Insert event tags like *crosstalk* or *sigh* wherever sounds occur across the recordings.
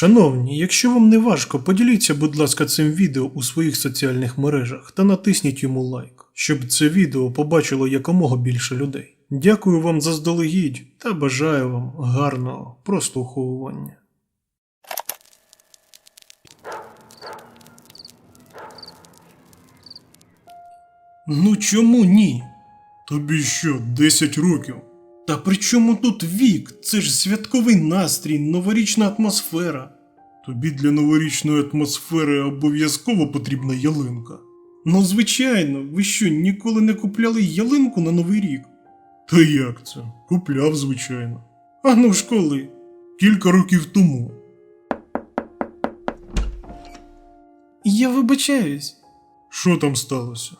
Шановні, якщо вам не важко, поділіться, будь ласка, цим відео у своїх соціальних мережах та натисніть йому лайк, щоб це відео побачило якомога більше людей. Дякую вам заздалегідь та бажаю вам гарного прослуховування. Ну чому ні? Тобі що, 10 років? Та при чому тут вік? Це ж святковий настрій, новорічна атмосфера. Тобі для новорічної атмосфери обов'язково потрібна ялинка. Ну, звичайно, ви що, ніколи не купляли ялинку на Новий рік? Та як це? Купляв, звичайно. А ну ж коли? Кілька років тому. Я вибачаюсь. Що там сталося?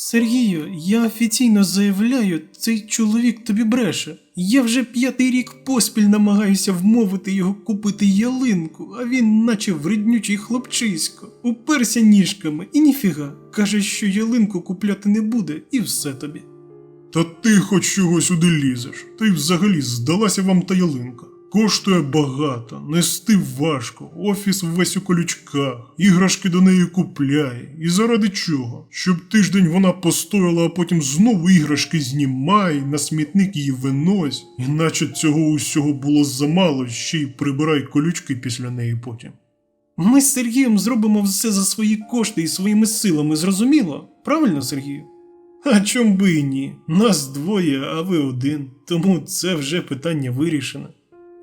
Сергію, я офіційно заявляю, цей чоловік тобі бреше. Я вже п'ятий рік поспіль намагаюся вмовити його купити ялинку, а він, наче вреднючий хлопчисько, уперся ніжками і ніфіга. Каже, що ялинку купляти не буде, і все тобі. Та ти хоч чого сюди лізеш, й взагалі здалася вам та ялинка. Коштує багато, нести важко, офіс весь у колючках, іграшки до неї купляє. І заради чого? Щоб тиждень вона постояла, а потім знову іграшки знімай, на смітник її винось, іначе цього усього було замало, ще й прибирай колючки після неї потім. Ми з Сергієм зробимо все за свої кошти і своїми силами, зрозуміло? Правильно, Сергію? А чом би і ні? Нас двоє, а ви один, тому це вже питання вирішене.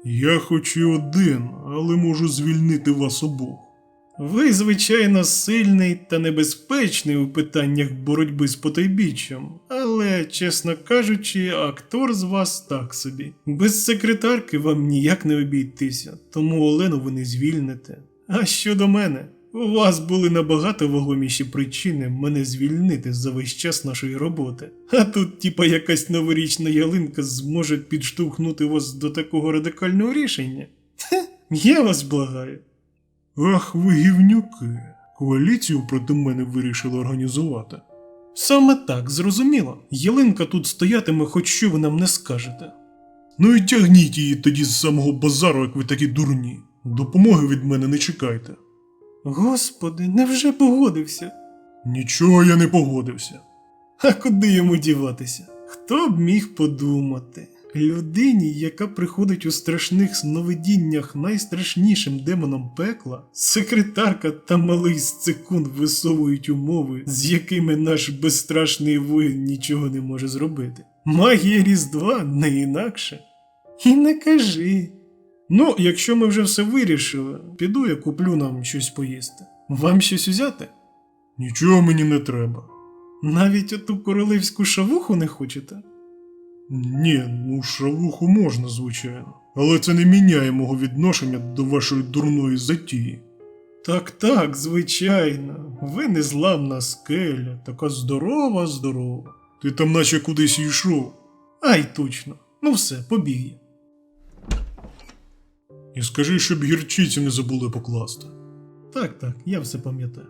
Я хоч і один, але можу звільнити вас обох. Ви, звичайно, сильний та небезпечний у питаннях боротьби з потайбіччям, але, чесно кажучи, актор з вас так собі. Без секретарки вам ніяк не обійтися, тому Олену ви не звільните. А щодо мене, у вас були набагато вагоміші причини мене звільнити за весь час нашої роботи. А тут, типа, якась новорічна ялинка зможе підштовхнути вас до такого радикального рішення. Хе, я вас благаю. Ах, ви гівнюки. Коаліцію проти мене вирішили організувати. Саме так, зрозуміло. Ялинка тут стоятиме, хоч що ви нам не скажете. Ну і тягніть її тоді з самого базару, як ви такі дурні. Допомоги від мене не чекайте. Господи, невже погодився? Нічого я не погодився. А куди йому діватися? Хто б міг подумати? Людині, яка приходить у страшних сновидіннях найстрашнішим демоном пекла, секретарка та малий сцикун висовують умови, з якими наш безстрашний воїн нічого не може зробити. Магія Різдва не інакше. І не кажи. Ну, якщо ми вже все вирішили, піду я куплю нам щось поїсти. Вам щось узяти? Нічого мені не треба. Навіть оту королевську шавуху не хочете? Ні, ну шавуху можна, звичайно, але це не міняє мого відношення до вашої дурної затії. Так, так, звичайно, ви незламна скеля, така здорова, здорова. Ти там наче кудись йшов. Ай, точно. Ну все, побіг я. І скажи, щоб гірчиці не забули покласти. Так, так, я все пам'ятаю.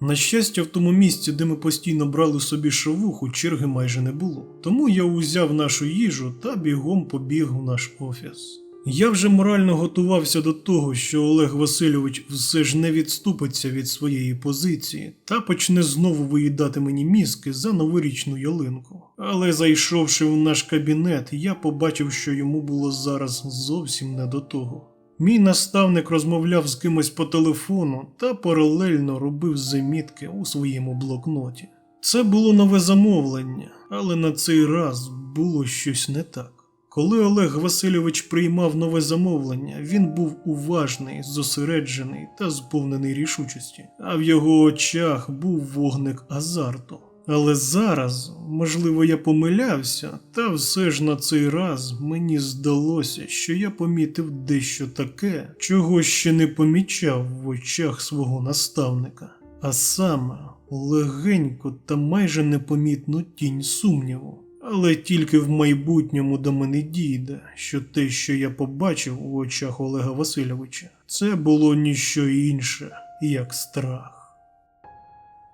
На щастя, в тому місці, де ми постійно брали собі шовуху, черги майже не було. Тому я узяв нашу їжу та бігом побіг у наш офіс. Я вже морально готувався до того, що Олег Васильович все ж не відступиться від своєї позиції та почне знову виїдати мені мізки за новорічну ялинку. Але зайшовши в наш кабінет, я побачив, що йому було зараз зовсім не до того. Мій наставник розмовляв з кимось по телефону та паралельно робив замітки у своєму блокноті. Це було нове замовлення, але на цей раз було щось не так. Коли Олег Васильович приймав нове замовлення, він був уважний, зосереджений та сповнений рішучості, а в його очах був вогник азарту. Але зараз, можливо, я помилявся, та все ж на цей раз мені здалося, що я помітив дещо таке, чого ще не помічав в очах свого наставника, а саме легенько та майже непомітну тінь сумніву. Але тільки в майбутньому до мене дійде, що те, що я побачив у очах Олега Васильовича, це було ніщо інше, як страх.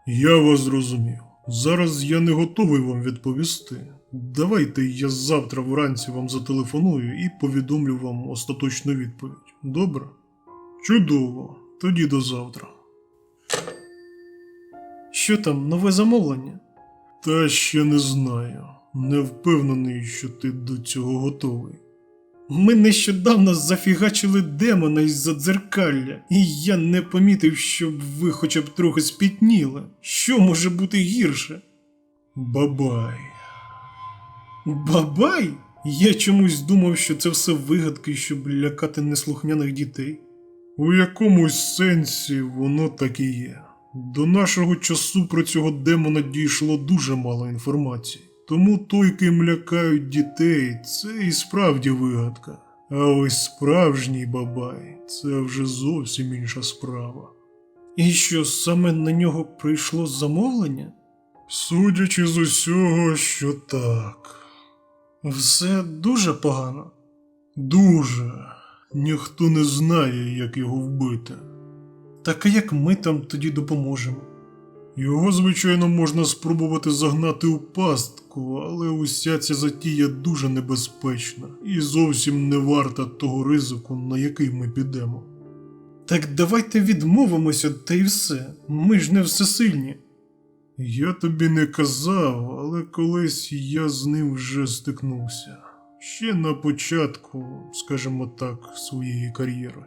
Я вас зрозумів. Зараз я не готовий вам відповісти. Давайте я завтра вранці вам зателефоную і повідомлю вам остаточну відповідь. Добре? Чудово. Тоді до завтра. Що там, нове замовлення? Та ще не знаю. Не впевнений, що ти до цього готовий. Ми нещодавно зафігачили демона із-за дзеркалля, і я не помітив, щоб ви хоча б трохи спітніли. Що може бути гірше? Бабай. Бабай? Я чомусь думав, що це все вигадки, щоб лякати неслухняних дітей. У якомусь сенсі воно так і є. До нашого часу про цього демона дійшло дуже мало інформації. Тому той, ким лякають дітей, це і справді вигадка. А ось справжній бабай це вже зовсім інша справа. І що саме на нього прийшло замовлення? Судячи з усього, що так. Все дуже погано. Дуже. Ніхто не знає, як його вбити. Так а як ми там тоді допоможемо? Його, звичайно, можна спробувати загнати у пастку, але уся ця затія дуже небезпечна і зовсім не варта того ризику, на який ми підемо. Так давайте відмовимося та й все. Ми ж не всесильні. Я тобі не казав, але колись я з ним вже стикнувся. Ще на початку, скажімо так, своєї кар'єри.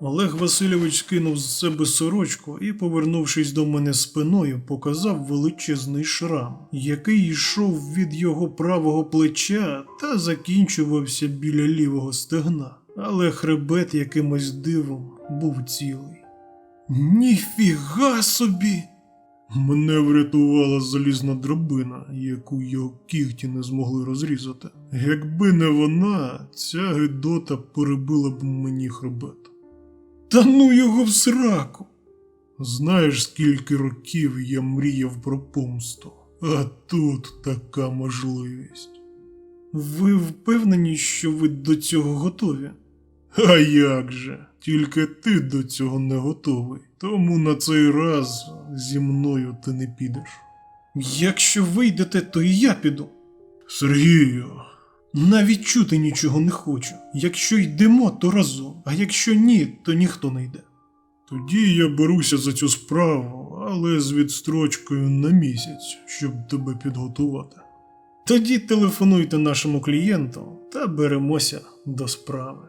Олег Васильович скинув з себе сорочку і, повернувшись до мене спиною, показав величезний шрам, який йшов від його правого плеча та закінчувався біля лівого стегна, але хребет якимось дивом був цілий. Ніфіга собі! Мене врятувала залізна дробина, яку його кігті не змогли розрізати. Якби не вона, ця гидота перебила б мені хребет. Та ну його в сраку. Знаєш, скільки років я мріяв про помсту, а тут така можливість. Ви впевнені, що ви до цього готові? А як же? Тільки ти до цього не готовий. Тому на цей раз зі мною ти не підеш. Якщо вийдете, то і я піду. Сергію, навіть чути нічого не хочу. Якщо йдемо, то разом, а якщо ні, то ніхто не йде. Тоді я беруся за цю справу, але з відстрочкою на місяць, щоб тебе підготувати. Тоді телефонуйте нашому клієнту та беремося до справи.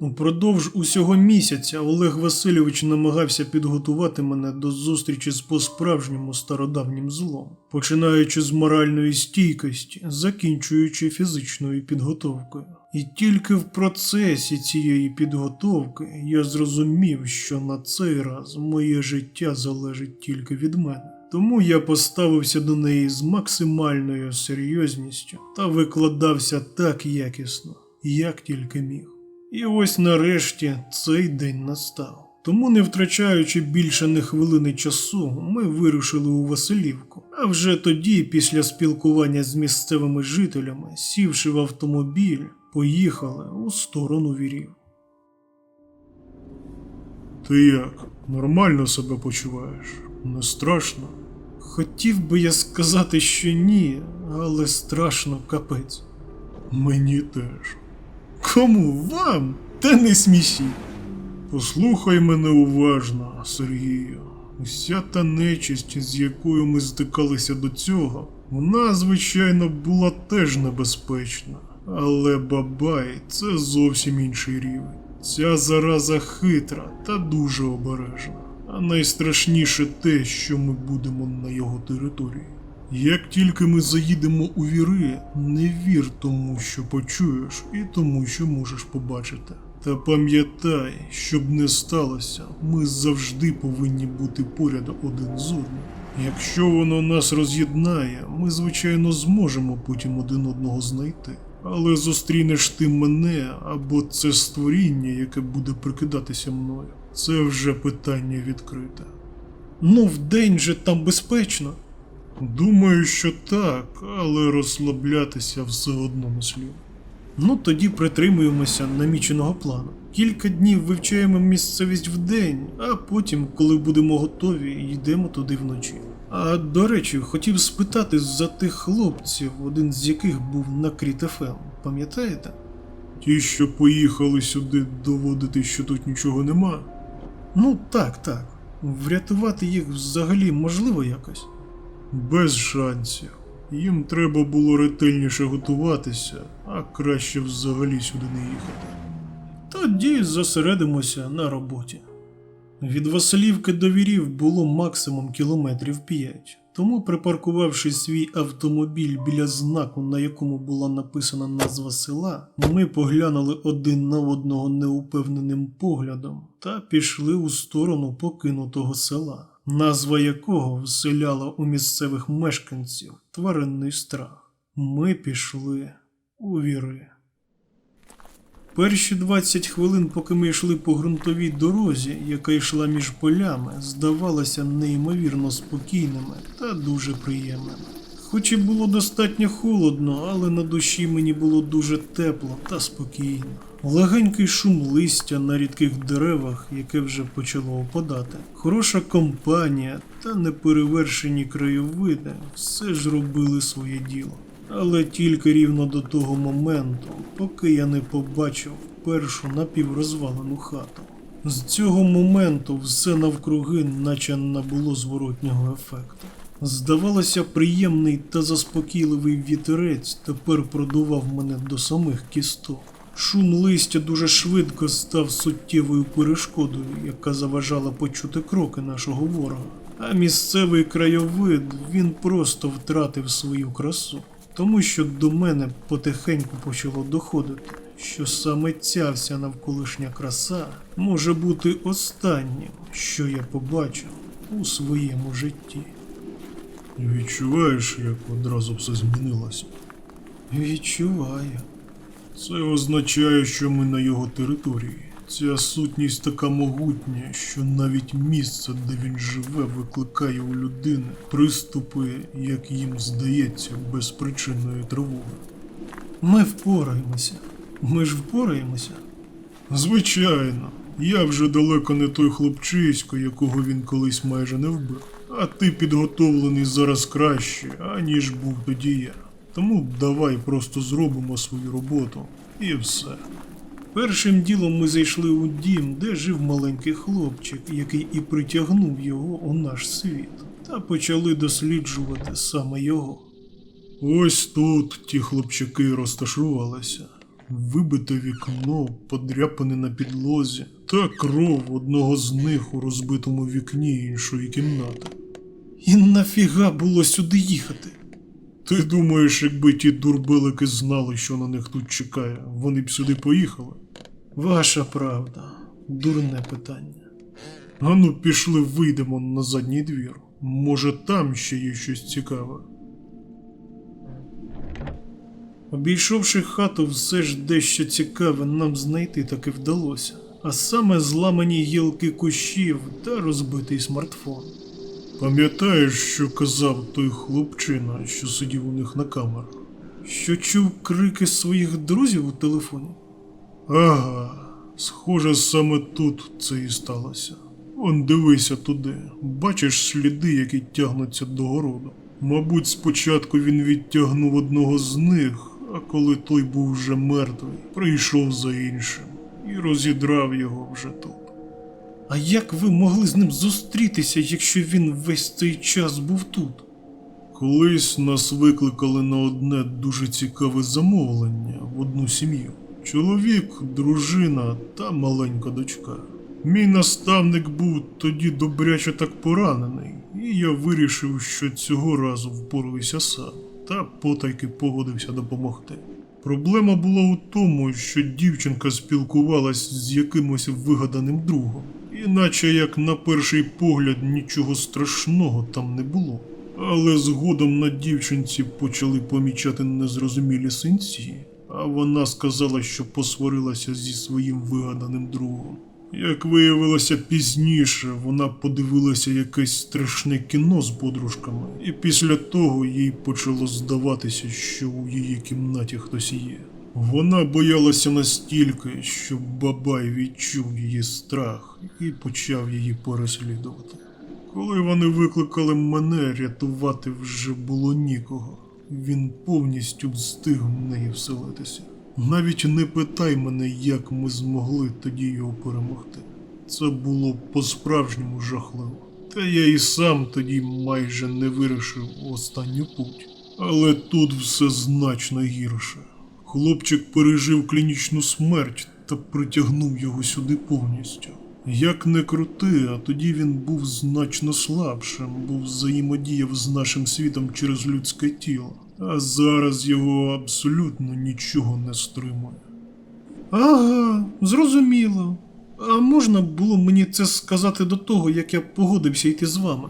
Упродовж усього місяця Олег Васильович намагався підготувати мене до зустрічі з по-справжньому стародавнім злом, починаючи з моральної стійкості, закінчуючи фізичною підготовкою. І тільки в процесі цієї підготовки я зрозумів, що на цей раз моє життя залежить тільки від мене. Тому я поставився до неї з максимальною серйозністю та викладався так якісно, як тільки міг. І ось нарешті цей день настав. Тому, не втрачаючи більше не хвилини часу, ми вирушили у Василівку. А вже тоді, після спілкування з місцевими жителями, сівши в автомобіль, поїхали у сторону вірів. Ти як? Нормально себе почуваєш? Не страшно? Хотів би я сказати, що ні, але страшно капець. Мені теж. Кому вам? Та не смішіть. Послухай мене уважно, Сергію. Уся та нечисть, з якою ми стикалися до цього, вона, звичайно, була теж небезпечна. Але бабай це зовсім інший рівень. Ця зараза хитра та дуже обережна. А найстрашніше те, що ми будемо на його території. Як тільки ми заїдемо у віри, не вір тому, що почуєш, і тому, що можеш побачити. Та пам'ятай, щоб не сталося, ми завжди повинні бути поряд один з одним. Якщо воно нас роз'єднає, ми звичайно зможемо потім один одного знайти. Але зустрінеш ти мене або це створіння, яке буде прикидатися мною. Це вже питання відкрите. Ну, вдень же там безпечно. Думаю, що так, але розслаблятися все одно не слід. Ну тоді притримуємося наміченого плану. Кілька днів вивчаємо місцевість вдень, а потім, коли будемо готові, йдемо туди вночі. А до речі, хотів спитати за тих хлопців, один з яких був на Кріт-ФМ, пам'ятаєте? Ті, що поїхали сюди доводити, що тут нічого нема. Ну так, так. Врятувати їх взагалі можливо якось? Без шансів. Їм треба було ретельніше готуватися, а краще взагалі сюди не їхати. Тоді зосередимося на роботі. Від Василівки до Вірів було максимум кілометрів 5, тому, припаркувавши свій автомобіль біля знаку, на якому була написана назва села, ми поглянули один на одного неупевненим поглядом та пішли у сторону покинутого села, назва якого вселяла у місцевих мешканців тваринний страх. Ми пішли у віри. Перші 20 хвилин, поки ми йшли по ґрунтовій дорозі, яка йшла між полями, здавалися неймовірно спокійними та дуже приємними. Хоч і було достатньо холодно, але на душі мені було дуже тепло та спокійно. Легенький шум листя на рідких деревах, яке вже почало опадати, хороша компанія та неперевершені краєвиди все ж робили своє діло. Але тільки рівно до того моменту, поки я не побачив першу напіврозвалену хату. З цього моменту все навкруги наче набуло зворотнього ефекту. Здавалося, приємний та заспокійливий вітерець тепер продував мене до самих кісток. Шум листя дуже швидко став суттєвою перешкодою, яка заважала почути кроки нашого ворога. А місцевий краєвид він просто втратив свою красу, тому що до мене потихеньку почало доходити, що саме ця вся навколишня краса може бути останнім, що я побачив у своєму житті. Відчуваєш, як одразу все змінилося? Відчуваю. Це означає, що ми на його території. Ця сутність така могутня, що навіть місце, де він живе, викликає у людини приступи, як їм здається, безпричинної тривоги. Ми впораємося. Ми ж впораємося. Звичайно, я вже далеко не той хлопчисько, якого він колись майже не вбив. А ти підготовлений зараз краще, аніж був тоді я. Тому давай просто зробимо свою роботу і все. Першим ділом ми зайшли у дім, де жив маленький хлопчик, який і притягнув його у наш світ, та почали досліджувати саме його. Ось тут ті хлопчаки розташувалися. Вибите вікно, подряпане на підлозі, та кров одного з них у розбитому вікні іншої кімнати. І нафіга було сюди їхати? Ти думаєш, якби ті дурбелики знали, що на них тут чекає, вони б сюди поїхали? Ваша правда, дурне питання. Ану, пішли, вийдемо на задній двір. Може, там ще є щось цікаве. Обійшовши хату, все ж дещо цікаве нам знайти таки вдалося, а саме зламані гілки кущів та розбитий смартфон. Пам'ятаєш, що казав той хлопчина, що сидів у них на камерах? Що чув крики своїх друзів у телефоні? Ага, схоже, саме тут це і сталося. Он дивися туди, бачиш сліди, які тягнуться до городу. Мабуть, спочатку він відтягнув одного з них, а коли той був вже мертвий, прийшов за іншим і розідрав його вже тут. А як ви могли з ним зустрітися, якщо він весь цей час був тут? Колись нас викликали на одне дуже цікаве замовлення в одну сім'ю. Чоловік, дружина та маленька дочка. Мій наставник був тоді добряче так поранений, і я вирішив, що цього разу впораюся сам, та потайки погодився допомогти. Проблема була у тому, що дівчинка спілкувалась з якимось вигаданим другом, іначе як на перший погляд нічого страшного там не було. Але згодом на дівчинці почали помічати незрозумілі синці, а вона сказала, що посварилася зі своїм вигаданим другом. Як виявилося пізніше, вона подивилася якесь страшне кіно з подружками, і після того їй почало здаватися, що у її кімнаті хтось є. Вона боялася настільки, що бабай відчув її страх і почав її переслідувати. Коли вони викликали мене, рятувати вже було нікого. Він повністю встиг в неї вселитися. Навіть не питай мене, як ми змогли тоді його перемогти. Це було по-справжньому жахливо. Та я і сам тоді майже не вирішив останню путь. Але тут все значно гірше. Хлопчик пережив клінічну смерть та притягнув його сюди повністю. Як не крути, а тоді він був значно слабшим, бо взаємодіяв з нашим світом через людське тіло. А зараз його абсолютно нічого не стримує. Ага, зрозуміло. А можна було мені це сказати до того, як я погодився йти з вами?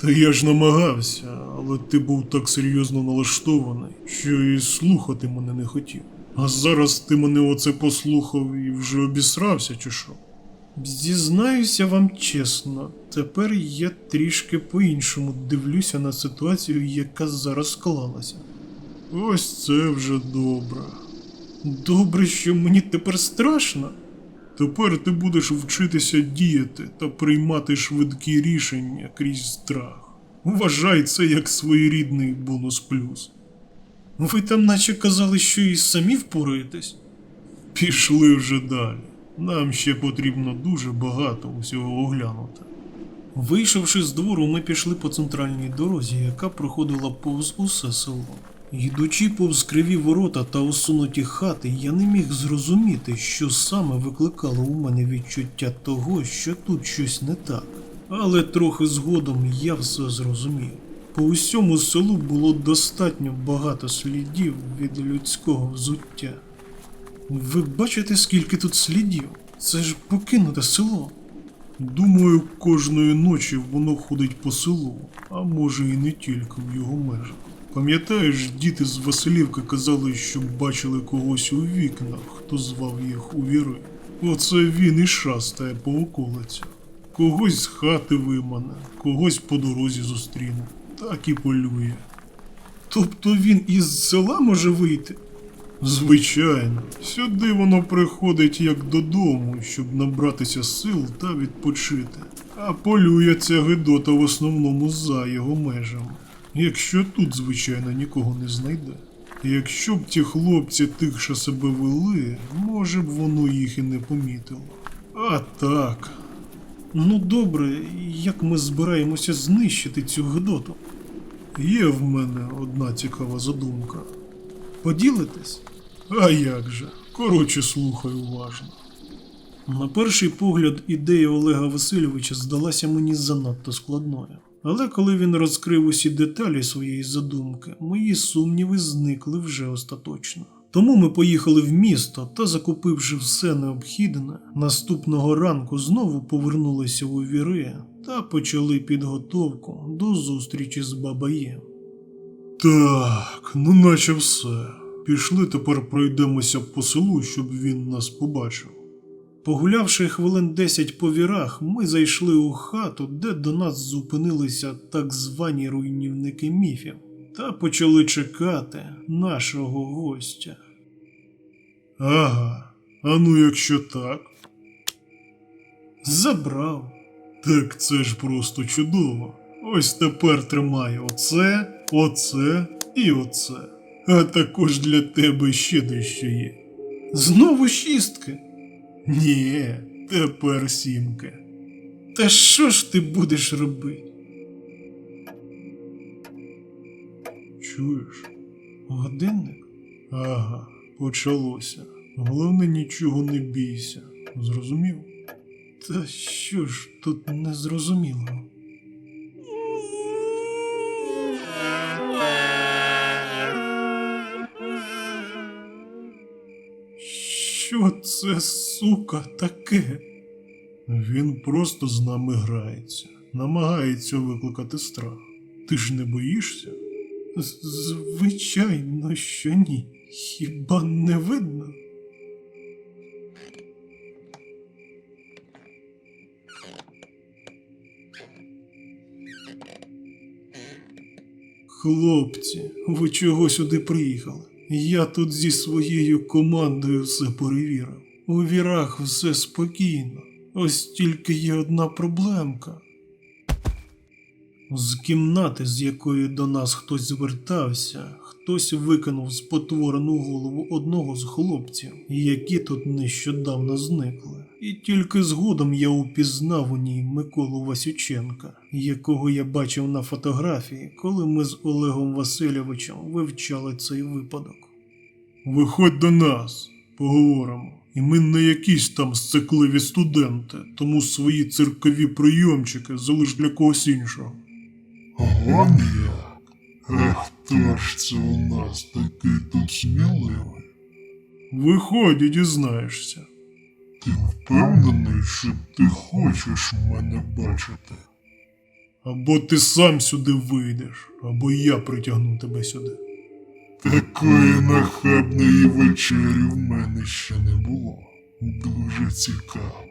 Та я ж намагався, але ти був так серйозно налаштований, що і слухати мене не хотів. А зараз ти мене оце послухав і вже обісрався, чи що? Зізнаюся вам чесно, тепер я трішки по-іншому дивлюся на ситуацію, яка зараз склалася. Ось це вже добре. Добре, що мені тепер страшно. Тепер ти будеш вчитися діяти та приймати швидкі рішення крізь страх. Вважай це як своєрідний бонус плюс. Ви там наче казали, що і самі впораєтесь? Пішли вже далі. Нам ще потрібно дуже багато усього оглянути. Вийшовши з двору, ми пішли по центральній дорозі, яка проходила повз усе село. Йдучи повз криві ворота та усунуті хати, я не міг зрозуміти, що саме викликало у мене відчуття того, що тут щось не так. Але трохи згодом я все зрозумів. По усьому селу було достатньо багато слідів від людського взуття. Ви бачите, скільки тут слідів? Це ж покинуте село. Думаю, кожної ночі воно ходить по селу, а може і не тільки в його межах. Пам'ятаєш, діти з Василівки казали, що бачили когось у вікнах, хто звав їх у віри. Оце він і шастає по околицях. Когось з хати вимане, когось по дорозі зустріне, так і полює. Тобто він із села може вийти? Звичайно, сюди воно приходить як додому, щоб набратися сил та відпочити. А полює ця гидота в основному за його межами. Якщо тут, звичайно, нікого не знайде. Якщо б ті хлопці тихше себе вели, може б воно їх і не помітило. А так. Ну добре, як ми збираємося знищити цю гидоту? Є в мене одна цікава задумка. Поділитесь? А як же? Коротше, слухай уважно. На перший погляд, ідея Олега Васильовича здалася мені занадто складною. Але коли він розкрив усі деталі своєї задумки, мої сумніви зникли вже остаточно. Тому ми поїхали в місто та, закупивши все необхідне, наступного ранку знову повернулися у віри та почали підготовку до зустрічі з Бабаєм. Так, ну наче все. Пішли тепер пройдемося по селу, щоб він нас побачив. Погулявши хвилин десять по вірах, ми зайшли у хату, де до нас зупинилися так звані руйнівники міфів, та почали чекати нашого гостя. Ага, а ну якщо так. Забрав. Так це ж просто чудово. Ось тепер тримаю оце, оце і оце. А також для тебе ще дещо є. Знову шістки? Ні, тепер сімки. Та що ж ти будеш робити? Чуєш? Годинник? Ага, почалося. Головне, нічого не бійся. Зрозумів? Та що ж тут незрозумілого? Що це, сука, таке? Він просто з нами грається, намагається викликати страх. Ти ж не боїшся? Звичайно, що ні. Хіба не видно? Хлопці, ви чого сюди приїхали? Я тут зі своєю командою все перевірив. У вірах все спокійно. Ось тільки є одна проблемка. З кімнати, з якої до нас хтось звертався, хтось викинув спотворену голову одного з хлопців, які тут нещодавно зникли. І тільки згодом я упізнав у ній Миколу Васюченка, якого я бачив на фотографії, коли ми з Олегом Васильовичем вивчали цей випадок. Виходь до нас, поговоримо. І ми не якісь там сцикливі студенти, тому свої циркові прийомчики залиш для когось іншого. Вон як. А хто ж це у нас такий тут сміливий? Виходь і дізнаєшся. Ти впевнений, що ти хочеш мене бачити? Або ти сам сюди вийдеш, або я притягну тебе сюди. Такої нахабної вечері в мене ще не було. Дуже цікаво.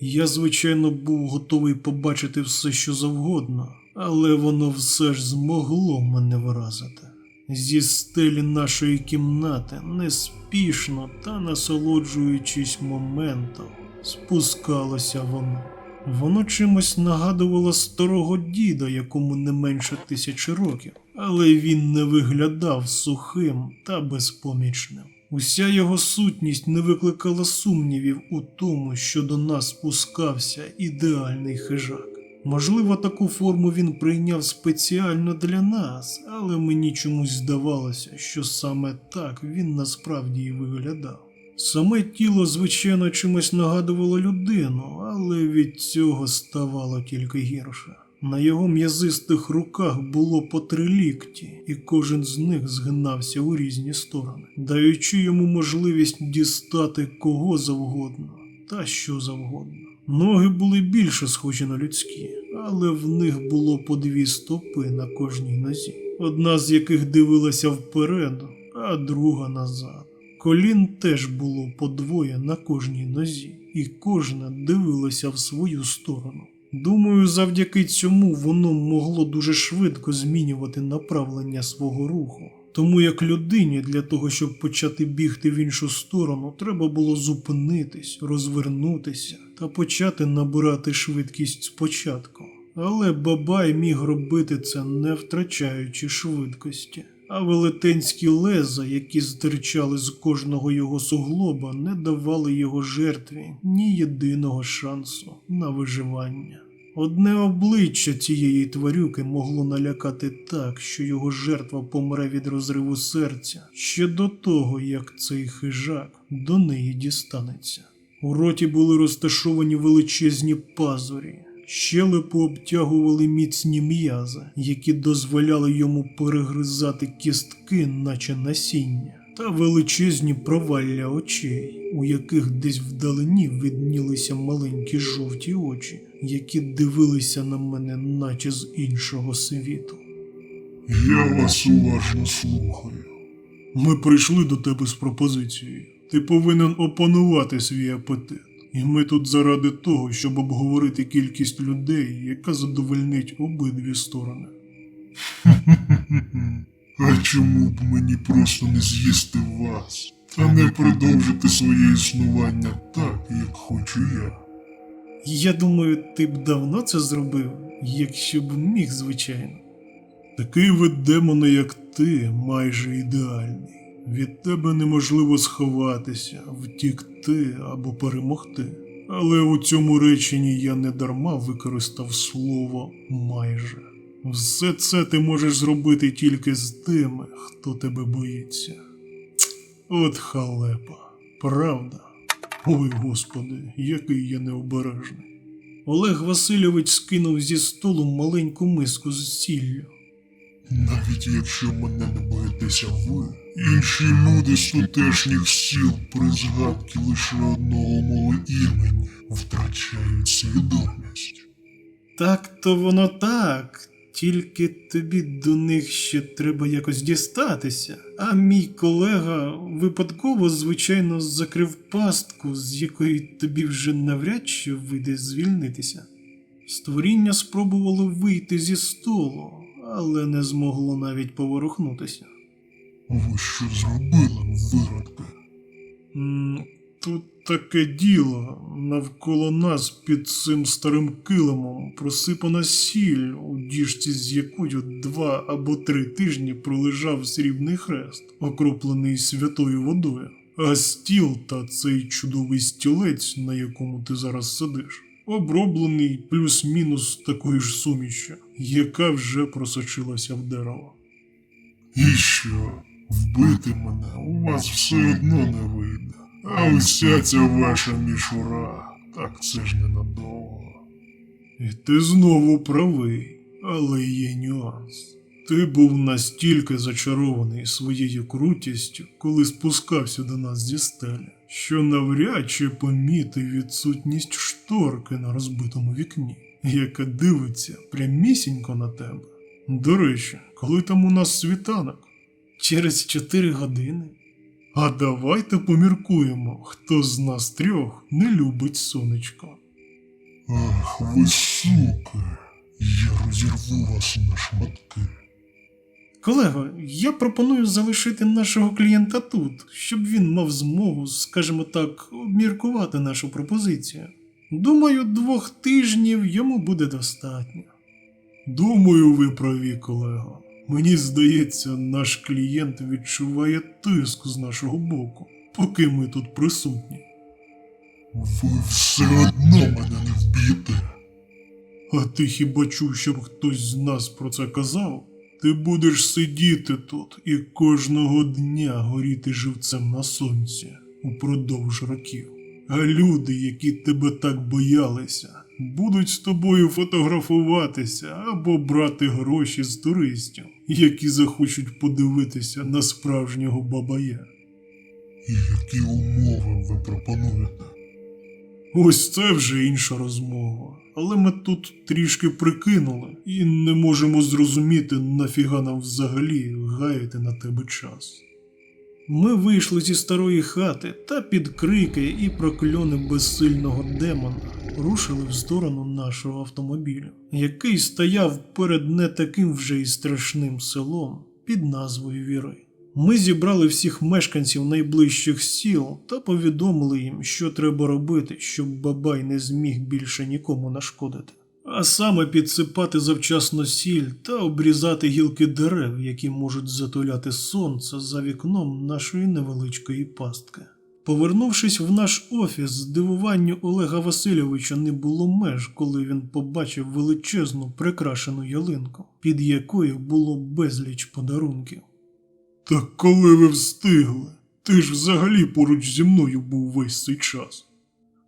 Я, звичайно, був готовий побачити все, що завгодно, але воно все ж змогло мене вразити. Зі стелі нашої кімнати, неспішно та насолоджуючись моментом, спускалося воно. Воно чимось нагадувало старого діда, якому не менше тисячі років, але він не виглядав сухим та безпомічним. Уся його сутність не викликала сумнівів у тому, що до нас спускався ідеальний хижак. Можливо, таку форму він прийняв спеціально для нас, але мені чомусь здавалося, що саме так він насправді і виглядав. Саме тіло, звичайно, чимось нагадувало людину, але від цього ставало тільки гірше. На його м'язистих руках було по три лікті, і кожен з них згинався у різні сторони, даючи йому можливість дістати кого завгодно та що завгодно. Ноги були більше схожі на людські, але в них було по дві стопи на кожній нозі, одна з яких дивилася вперед, а друга назад. Колін теж було по двоє на кожній нозі, і кожна дивилася в свою сторону. Думаю, завдяки цьому воно могло дуже швидко змінювати направлення свого руху. Тому як людині для того, щоб почати бігти в іншу сторону, треба було зупинитись, розвернутися та почати набирати швидкість спочатку. Але Бабай міг робити це не втрачаючи швидкості. А велетенські леза, які стирчали з кожного його суглоба, не давали його жертві ні єдиного шансу на виживання. Одне обличчя цієї тварюки могло налякати так, що його жертва помре від розриву серця ще до того, як цей хижак до неї дістанеться. У роті були розташовані величезні пазурі, щелепу обтягували міцні м'язи, які дозволяли йому перегризати кістки, наче насіння, та величезні провалля очей, у яких десь вдалині виднілися маленькі жовті очі, які дивилися на мене, наче з іншого світу. Я вас уважно слухаю. Ми прийшли до тебе з пропозицією. Ти повинен опанувати свій апетит. І ми тут заради того, щоб обговорити кількість людей, яка задовольнить обидві сторони. *laughs* А чому б мені просто не з'їсти вас та не продовжити своє існування так, як хочу я? Я думаю, ти б давно це зробив, якщо б міг, звичайно. Такий вид демона, як ти, майже ідеальний. Від тебе неможливо сховатися, втікти або перемогти. Але у цьому реченні я не дарма використав слово майже. Все це ти можеш зробити тільки з тими, хто тебе боїться. От халепа, правда? Ой, господи, який я необережний. Олег Васильович скинув зі столу маленьку миску з сіллю. Навіть якщо мене не боїтеся ви, інші люди з тутешніх сіл при згадці лише одного мого імені втрачають свідомість. Так то воно так. Тільки тобі до них ще треба якось дістатися. А мій колега випадково, звичайно, закрив пастку, з якої тобі вже навряд чи вийде звільнитися. Створіння спробувало вийти зі столу, але не змогло навіть поворухнутися. Ви що зробили, виродки? Тут таке діло. навколо нас під цим старим килимом просипана сіль, у діжці з якою два або три тижні пролежав срібний хрест, окроплений святою водою. А стіл та цей чудовий стілець, на якому ти зараз сидиш, оброблений плюс-мінус такою ж сумішю, яка вже просочилася в дерево. І що? Вбити мене у вас все одно не вийде. А уся ця ваша мішура, так це ж ненадовго. І ти знову правий, але є нюанс. Ти був настільки зачарований своєю крутістю, коли спускався до нас зі стелі, що навряд чи помітив відсутність шторки на розбитому вікні, яка дивиться прямісінько на тебе. До речі, коли там у нас світанок? Через чотири години. А давайте поміркуємо, хто з нас трьох не любить сонечко. Ах, ви суки, я розірву вас на шматки. Колего, я пропоную залишити нашого клієнта тут, щоб він мав змогу, скажімо так, обміркувати нашу пропозицію. Думаю, двох тижнів йому буде достатньо. Думаю, ви праві, колего. Мені здається, наш клієнт відчуває тиск з нашого боку, поки ми тут присутні. Ви все одно мене не вб'єте. А ти хіба чув, щоб хтось з нас про це казав? Ти будеш сидіти тут і кожного дня горіти живцем на сонці упродовж років. А люди, які тебе так боялися, будуть з тобою фотографуватися або брати гроші з туристів, які захочуть подивитися на справжнього бабая. І які умови ви пропонуєте? Ось це вже інша розмова. Але ми тут трішки прикинули і не можемо зрозуміти, нафіга нам взагалі гаяти на тебе час. Ми вийшли зі старої хати та під крики і прокльони безсильного демона рушили в сторону нашого автомобіля, який стояв перед не таким вже й страшним селом під назвою Віри. Ми зібрали всіх мешканців найближчих сіл та повідомили їм, що треба робити, щоб бабай не зміг більше нікому нашкодити. А саме підсипати завчасно сіль та обрізати гілки дерев, які можуть затуляти сонце за вікном нашої невеличкої пастки. Повернувшись в наш офіс, здивуванню Олега Васильовича не було меж, коли він побачив величезну прикрашену ялинку, під якою було безліч подарунків. Так коли ви встигли? Ти ж взагалі поруч зі мною був весь цей час.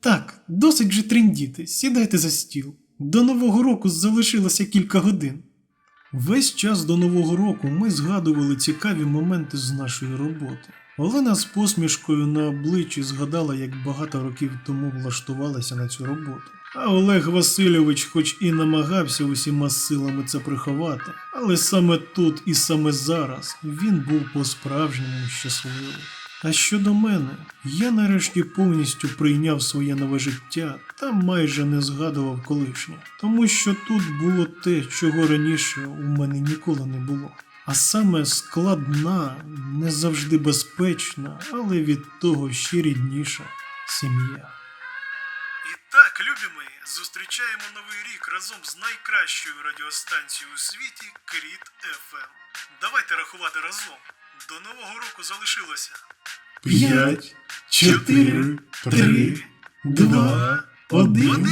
Так, досить же трендіти, сідайте за стіл. До Нового року залишилося кілька годин. Весь час до Нового року ми згадували цікаві моменти з нашої роботи. Олена з посмішкою на обличчі згадала, як багато років тому влаштувалася на цю роботу. А Олег Васильович, хоч і намагався усіма силами це приховати, але саме тут і саме зараз він був по-справжньому щасливий. А щодо мене, я нарешті повністю прийняв своє нове життя та майже не згадував колишнє, тому що тут було те, чого раніше у мене ніколи не було. А саме складна, не завжди безпечна, але від того ще рідніша сім'я. І так, любі мої, зустрічаємо новий рік разом з найкращою радіостанцією у світі Кріт FM. Давайте рахувати разом. До нового року залишилося. П'ять, чотири, три, два, один.